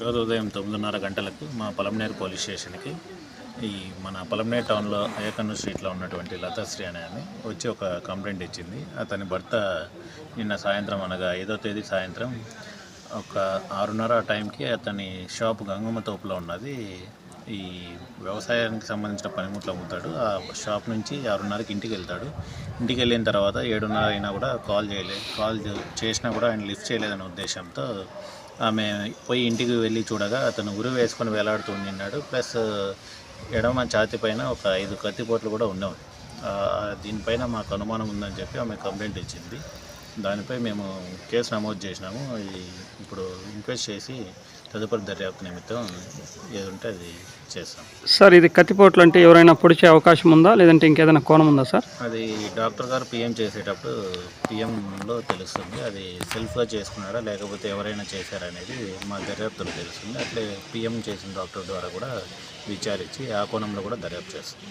ఈరోజు ఉదయం తొమ్మిదిన్నర గంటలకు మా పొలంనేరు పోలీస్ స్టేషన్కి ఈ మన పొలంనేరు టౌన్లో అయ్యకన్ను స్ట్రీట్లో ఉన్నటువంటి లతాశ్రీ అనే ఆమె వచ్చి ఒక కంప్లైంట్ ఇచ్చింది. అతని భర్త నిన్న సాయంత్రం అనగా ఐదో తేదీ సాయంత్రం ఒక ఆరున్నర టైంకి అతని షాప్ గంగమ్మ తోపులో ఉన్నది. ఈ వ్యవసాయానికి సంబంధించిన పనిముట్లు అమ్ముతాడు. ఆ షాప్ నుంచి ఆరున్నరకి ఇంటికి వెళ్తాడు. ఇంటికి వెళ్ళిన తర్వాత ఏడున్నర అయినా కూడా కాల్ చేయలేదు కాల్ చే- చేసినా కూడా ఆయన లిఫ్ట్ చేయలేదనే ఉద్దేశంతో ఆమె పోయి ఇంటికి వెళ్ళి చూడగా అతను ఉరి వేసుకొని వేలాడుతూ ఉండిన్నాడు ప్లస్ ఎడమ ఛాతి పైన ఒక ఐదు కత్తిపోట్లు కూడా ఉన్నవి. దీనిపైన మాకు అనుమానం ఉందని చెప్పి ఆమె కంప్లైంట్ ఇచ్చింది. దానిపై మేము కేసు నమోదు చేసినాము. ఇప్పుడు ఇంక్వెస్ట్ చేసి తదుపరి దర్యాప్తు నిమిత్తం ఏది ఉంటే అది చేస్తాం. సార్ ఇది కత్తిపోట్లు అంటే ఎవరైనా పొడిచే అవకాశం ఉందా? లేదంటే ఇంకేదైనా కోణం ఉందా సార్? అది డాక్టర్ గారు పిఎం చేసేటప్పుడు పిఎంలో తెలుస్తుంది. అది సెల్ఫ్గా చేసుకున్నారా? లేకపోతే ఎవరైనా చేశారా అనేది మా దర్యాప్తులో తెలుస్తుంది. అట్లే పిఎం చేసిన డాక్టర్ ద్వారా కూడా విచారించి ఆ కోణంలో కూడా దర్యాప్తు చేస్తాం.